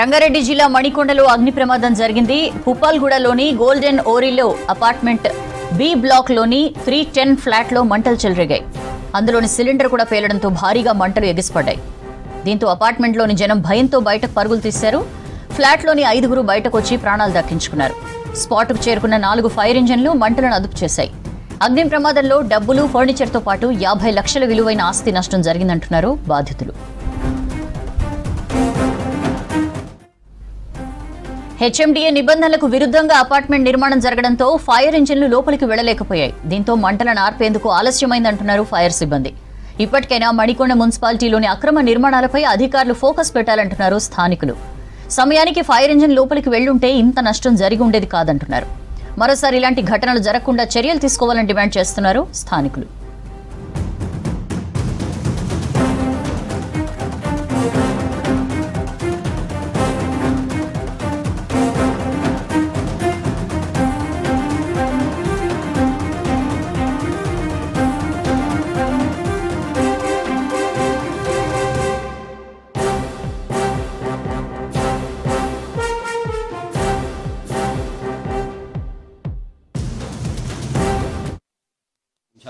రంగారెడ్డి జిల్లా మణికొండలో అగ్ని ప్రమాదం జరిగింది. పుప్పాల్గూడలోని గోల్డెన్ ఓరిలో అపార్ట్మెంట్ బి బ్లాక్లోని త్రీ టెన్ ఫ్లాట్లో మంటలు చెలరేగాయి. అందులోని సిలిండర్ కూడా పేలడంతో భారీగా మంటలు ఎగిసిపడ్డాయి. దీంతో అపార్ట్మెంట్లోని జనం భయంతో బయటకు పరుగులు తీశారు. ఫ్లాట్లోని ఐదుగురు బయటకు వచ్చి ప్రాణాలు దక్కించుకున్నారు. స్పాట్కు చేరుకున్న నాలుగు ఫైర్ ఇంజన్లు మంటలను అదుపు చేశాయి. అగ్ని ప్రమాదంలో డబ్బులు ఫర్నిచర్తో పాటు యాభై లక్షల విలువైన ఆస్తి నష్టం జరిగిందంటున్నారు బాధితులు. హెచ్ఎండిఏ నిబంధనలకు విరుద్ధంగా అపార్ట్మెంట్ నిర్మాణం జరగడంతో ఫైర్ ఇంజిన్లు లోపలికి వెళ్ళలేకపోయాయి దీంతో మంటలను ఆర్పేందుకు ఆలస్యమైందంటున్నారు ఫైర్ సిబ్బంది. ఇప్పటికైనా మణికొండ మున్సిపాలిటీలోని అక్రమ నిర్మాణాలపై అధికారులు ఫోకస్ పెట్టాలంటున్నారు స్థానికులు. సమయానికి ఫైర్ ఇంజిన్ లోపలికి వెళ్ళుంటే ఇంత నష్టం జరిగి ఉండేది కాదంటున్నారు. మరోసారి ఇలాంటి ఘటనలు జరగకుండా చర్యలు తీసుకోవాలని డిమాండ్ చేస్తున్నారు స్థానికులు.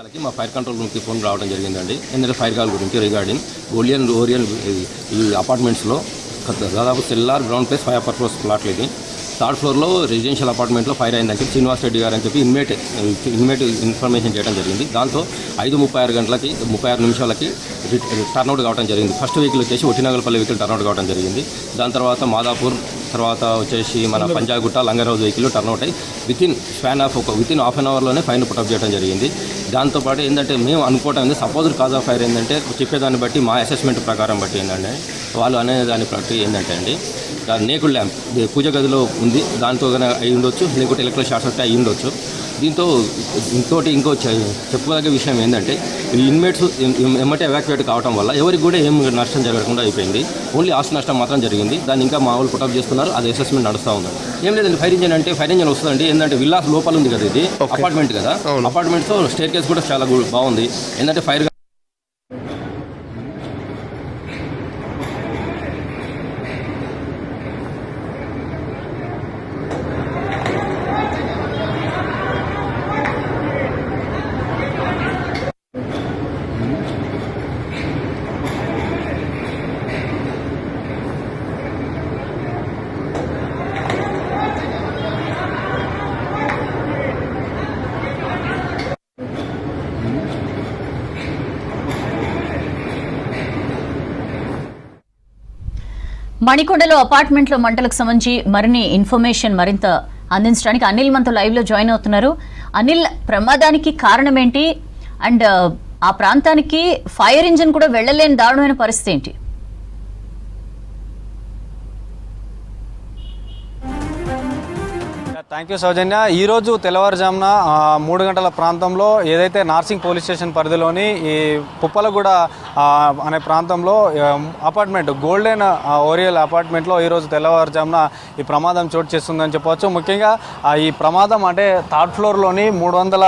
నిమిషాలకి మా ఫైర్ కంట్రోల్ రూమ్కి ఫోన్ రావడం జరిగిందండి. ఎందుకంటే ఫైర్ కాల్ గురించి రిగార్డింగ్ ఓలియన్ ఓరియన్ ఈ- అపార్ట్మెంట్స్లో దాదాపు cellar ground plus fire purpose ప్లాట్లు ఇది. థర్డ్ ఫ్లోర్లో రెసిడెన్షియల్ అపార్ట్మెంట్లో ఫైర్ అయిందని చెప్పి శ్రీనివాస్ రెడ్డి గారు అని చెప్పి ఇన్మేట్ ఇన్మేట్ ఇన్ఫర్మేషన్ చేయడం జరిగింది. దాంతో ఐదు ముప్పై ఆరు గంటలకి ముప్పై ఆరు నిమిషాలకి టర్న్అవుట్ కావడం జరిగింది. ఫస్ట్ వెహికల్ వచ్చేసి ఒట్టినగలపల్లి వెహికల్ టర్న్అవుట్ కావడం జరిగింది. దాని తర్వాత మాదాపూర్ తర్వాత వచ్చేసి మన Panjagutta Langar Houz vehicle turn out అయ్యి విత్ ఇన్ స్పాన్ ఆఫ్ ఒక విత్ ఇన్ హాఫ్ అన్ అవర్లోనే ఫైన్ పుటప్ చేయడం జరిగింది. దాంతోపాటు ఏంటంటే మేము అనుకోవటం ఏంది సపోజ్ కాజ్ ఆఫ్ ఫైర్ ఏంటంటే చెప్పేదాన్ని బట్టి మా అసెస్మెంట్ ప్రకారం బట్టి ఏంటంటే వాళ్ళు అనే దాని బట్టి ఏంటంటే అండి నేకుడ్ ల్యాంప్ పూజ గదిలో ఉంది దాంతో అయి ఉండొచ్చు లేకపోతే ఎలక్ట్రిక్ షార్ట్ సర్క్యూట్ అయి ఉండొచ్చు. దీంతో ఇంకోటి ఇంకో చెప్పుకోదగ్గ విషయం ఏంటంటే ఈ ఇన్మేట్స్ ఎమ్మటే ఎవాక్యుయేట్ కావడం వల్ల ఎవరికి కూడా ఏం నష్టం జరగకుండా అయిపోయింది. ఓన్లీ ఆస్తి నష్టం మాత్రం జరిగింది. దాన్ని ఇంకా మా వాళ్ళు పుటప్ చేస్తున్నారు. అది అసెస్మెంట్ నడుస్తూ ఉంది. ఏం లేదండి ఫైర్ ఇంజన్ అంటే ఫైర్ ఇంజన్ వస్తుందండి. ఏంటంటే విల్లాస్ లోపల ఉంది కదా ఇది అపార్ట్మెంట్ కదా. అపార్ట్మెంట్తో స్టేర్ కేస్ కూడా చాలా బాగుంది. ఏంటంటే ఫైర్ మణికొండలో అపార్ట్మెంట్లో మంటలకు సంబంధించి మరిన్ని ఇన్ఫర్మేషన్ మరింత అందించడానికి అనిల్ మనతో లైవ్లో జాయిన్ అవుతున్నారు. అనిల్ ప్రమాదానికి కారణం ఏంటి? అండ్ ఆ ప్రాంతానికి ఫైర్ ఇంజిన్ కూడా వెళ్ళలేని దారుణమైన పరిస్థితి ఏంటి? Thank you Soujanya. ఈరోజు తెల్లవారుజామున మూడు గంటల ప్రాంతంలో ఏదైతే నార్సింగ్ పోలీస్ స్టేషన్ పరిధిలోని ఈ పుప్పలగూడ అనే ప్రాంతంలో అపార్ట్మెంట్ గోల్డెన్ ఓరియల్ అపార్ట్మెంట్లో ఈరోజు తెల్లవారుజామున ఈ ప్రమాదం చోటు చేస్తుందని చెప్పవచ్చు. ముఖ్యంగా ఈ ప్రమాదం అంటే థర్డ్ ఫ్లోర్లోని మూడు వందల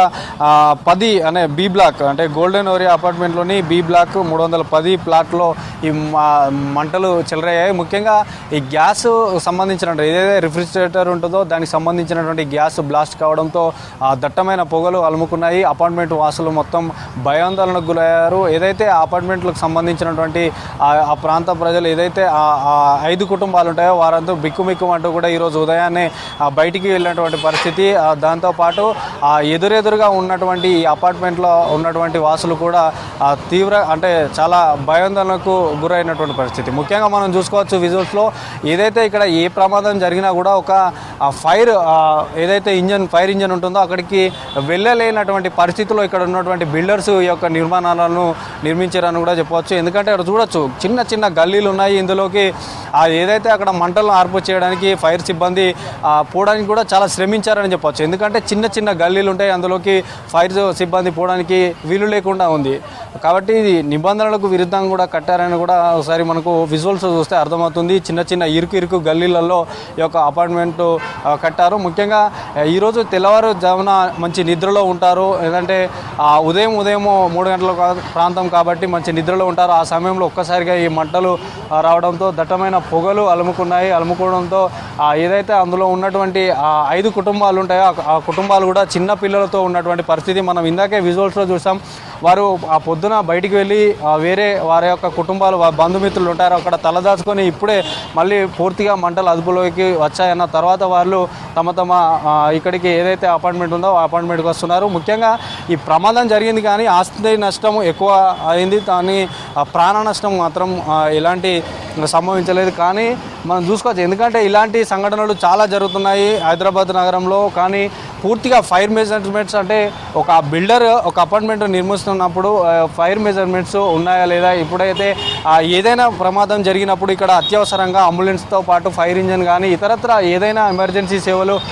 పది అనే బి బ్లాక్ అంటే గోల్డెన్ ఓరియా అపార్ట్మెంట్లోని బి బ్లాక్ మూడు వందల పది ప్లాట్లో ఈ మంటలు చెలరయ్యాయి ముఖ్యంగా ఈ గ్యాస్ సంబంధించిన ఏదైతే రిఫ్రిజిరేటర్ ఉంటుందో దానికి సంబంధించిన సంబంధించినటువంటి గ్యాస్ బ్లాస్ట్ కావడంతో దట్టమైన పొగలు అలుముకున్నాయి. అపార్ట్మెంట్ వాసులు మొత్తం భయాందోళనకు గురయ్యారు. ఏదైతే ఆ అపార్ట్మెంట్లకు సంబంధించినటువంటి ఆ ప్రాంత ప్రజలు ఏదైతే ఐదు కుటుంబాలు ఉంటాయో వారంతా బిక్కుమిక్కుమంటూ కూడా ఈరోజు ఉదయాన్నే బయటికి వెళ్ళినటువంటి పరిస్థితి. దాంతోపాటు ఆ ఎదురెదురుగా ఉన్నటువంటి ఈ అపార్ట్మెంట్లో ఉన్నటువంటి వాసులు కూడా తీవ్ర అంటే చాలా భయాందోళనకు గురైనటువంటి పరిస్థితి. ముఖ్యంగా మనం చూసుకోవచ్చు విజువల్స్లో ఏదైతే ఇక్కడ ఏ ప్రమాదం జరిగినా కూడా ఒక ఫైర్ ఆ, ఏదైతే ఇంజన్ ఫైర్ ఇంజన్ ఉంటుందో అక్కడికి వెళ్ళలేనటువంటి పరిస్థితిలో ఇక్కడ ఉన్నటువంటి బిల్డర్స్ ఈ యొక్క నిర్మాణాలను నిర్మించారని కూడా చెప్పవచ్చు. ఎందుకంటే అక్కడ చూడొచ్చు చిన్న చిన్న గల్లీలు ఉన్నాయి ఇందులోకి. ఆ ఏదైతే అక్కడ మంటలను ఆర్పు చేయడానికి ఫైర్ సిబ్బంది పోవడానికి కూడా చాలా శ్రమించారని చెప్పవచ్చు ఎందుకంటే చిన్న చిన్న గల్లీలు ఉంటాయి అందులోకి ఫైర్ సిబ్బంది పోవడానికి వీలు లేకుండా ఉంది. కాబట్టి ఇది నిబంధనలకు విరుద్ధంగా కూడా కట్టారని కూడా ఒకసారి మనకు విజువల్స్ చూస్తే అర్థమవుతుంది. చిన్న చిన్న ఇరుకు ఇరుకు గల్లీలలో ఈ యొక్క అపార్ట్మెంట్ కట్టారు. ముఖ్యంగా ఈరోజు తెల్లవారు ఈరోజు తెల్లవారుజామున మంచి నిద్రలో ఉంటారు. లేదంటే ఉదయం ఉదయం మూడు గంటల ప్రాంతం కాబట్టి మంచి నిద్రలో ఉంటారు. ఆ సమయంలో ఒక్కసారిగా ఈ మంటలు రావడంతో దట్టమైన పొగలు అలుముకున్నాయి. అలుముకోవడంతో ఏదైతే అందులో ఉన్నటువంటి ఐదు కుటుంబాలు ఉంటాయో ఆ- కుటుంబాలు కూడా చిన్న పిల్లలతో ఉన్నటువంటి పరిస్థితి మనం ఇందాకే విజువల్స్లో చూసాం. వారు ఆ పొద్దున బయటికి వెళ్ళి వేరే వారి యొక్క కుటుంబాలు బంధుమిత్రులు ఉంటారు. అక్కడ తలదాచుకొని ఇప్పుడే మళ్ళీ పూర్తిగా మంటలు అదుపులోకి వచ్చాయన్న తర్వాత వాళ్ళు తమ తమ తమ ఇక్కడికి ఏదైతే అపార్ట్మెంట్ ఉందో ఆ అపార్ట్మెంట్కి వస్తున్నారు. ముఖ్యంగా ఈ ప్రమాదం జరిగింది కానీ ఆస్తి నష్టం ఎక్కువ అయింది. దాని ఆ ప్రాణ నష్టం మాత్రం ఎలాంటి సంభవించలేదు. కానీ మనం చూసుకోవచ్చు ఎందుకంటే ఇలాంటి సంఘటనలు చాలా జరుగుతున్నాయి హైదరాబాద్ నగరంలో. కానీ పూర్తిగా ఫైర్ మెజర్మెంట్స్ అంటే ఒక బిల్డర్ ఒక అపార్ట్మెంట్ నిర్మిస్తున్నప్పుడు ఫైర్ మెజర్మెంట్స్ ఉన్నాయా లేదా? ఇప్పుడైతే ఏదైనా ప్రమాదం జరిగినప్పుడు ఇక్కడ అత్యవసరంగా అంబులెన్స్తో పాటు ఫైర్ ఇంజన్ కానీ ఇతరత్ర ఏదైనా ఎమర్జెన్సీ సేవలు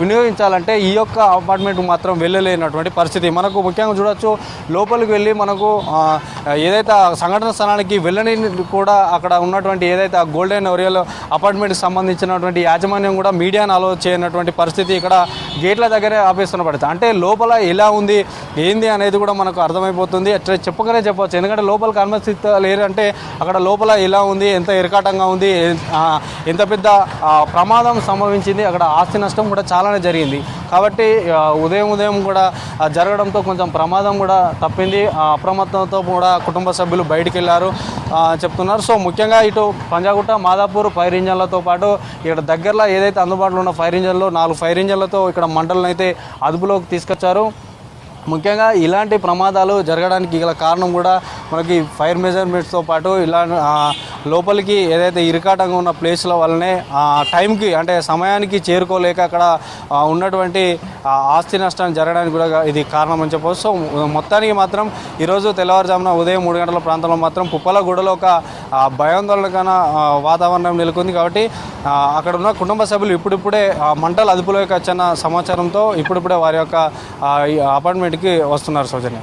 వినియోగించాలంటే ఈ యొక్క అపార్ట్మెంట్ మాత్రం వెళ్ళలేనటువంటి పరిస్థితి. మనకు ముఖ్యంగా చూడొచ్చు లోపలికి వెళ్ళి మనకు ఏదైతే సంఘటన స్థలానికి వెళ్ళని కూడా అక్కడ ఉన్నటువంటి ఏదైతే ఆ గోల్డెన్ ఒరియల్ అపార్ట్మెంట్కి సంబంధించినటువంటి యాజమాన్యం కూడా మీడియాను అలో చేయనటువంటి పరిస్థితి ఇక్కడ గేట్ల దగ్గరే ఆపేస్తున్న పడుతుంది అంటే లోపల ఎలా ఉంది ఏంది అనేది కూడా మనకు అర్థమైపోతుంది. అట్లా చెప్పకనే చెప్పవచ్చు ఎందుకంటే లోపలికి అనుమతిస్తా లేరంటే అక్కడ లోపల ఎలా ఉంది ఎంత ఇరకాటంగా ఉంది ఎంత పెద్ద ప్రమాదం సంభవించింది అక్కడ ఆస్తి నష్టం కూడా చాలా చాలానే జరిగింది. కాబట్టి ఉదయం ఉదయం కూడా జరగడంతో కొంచెం ప్రమాదం కూడా తప్పింది. అప్రమత్తంతో కూడా కుటుంబ సభ్యులు బయటికి వెళ్ళారు చెప్తున్నారు. సో ముఖ్యంగా ఇటు పంజాగుట్ట మాదాపూర్ ఫైర్ ఇంజన్లతో పాటు ఇక్కడ దగ్గరలో ఏదైతే అందుబాటులో ఉన్న ఫైర్ ఇంజన్లు నాలుగు ఫైర్ ఇంజన్లతో ఇక్కడ మంటలను అయితే అదుపులోకి తీసుకొచ్చారు. ముఖ్యంగా ఇలాంటి ప్రమాదాలు జరగడానికి గల కారణం కూడా మనకి ఫైర్ మెజర్మెంట్స్తో పాటు ఇలా లోపలికి ఏదైతే ఇరుకాటంగా ఉన్న ప్లేస్ల వల్లనే టైంకి అంటే సమయానికి చేరుకోలేక అక్కడ ఉన్నటువంటి ఆస్తి నష్టాన్ని జరగడానికి కూడా ఇది కారణం అని చెప్పవచ్చు సో మొత్తానికి మాత్రం ఈరోజు తెల్లవారుజామున ఉదయం మూడు గంటల ప్రాంతంలో మాత్రం పుప్పలగూడలో ఒక ఆ, భయాందోళనకర వాతావరణం నెలకొంది కాబట్టి అక్కడ ఉన్న కుటుంబ సభ్యులు ఇప్పుడిప్పుడే మంటలు అదుపులోకి వచ్చిన సమాచారంతో ఇప్పుడిప్పుడే వారి యొక్క అపార్ట్మెంట్కి వస్తున్నారు సౌజన్య.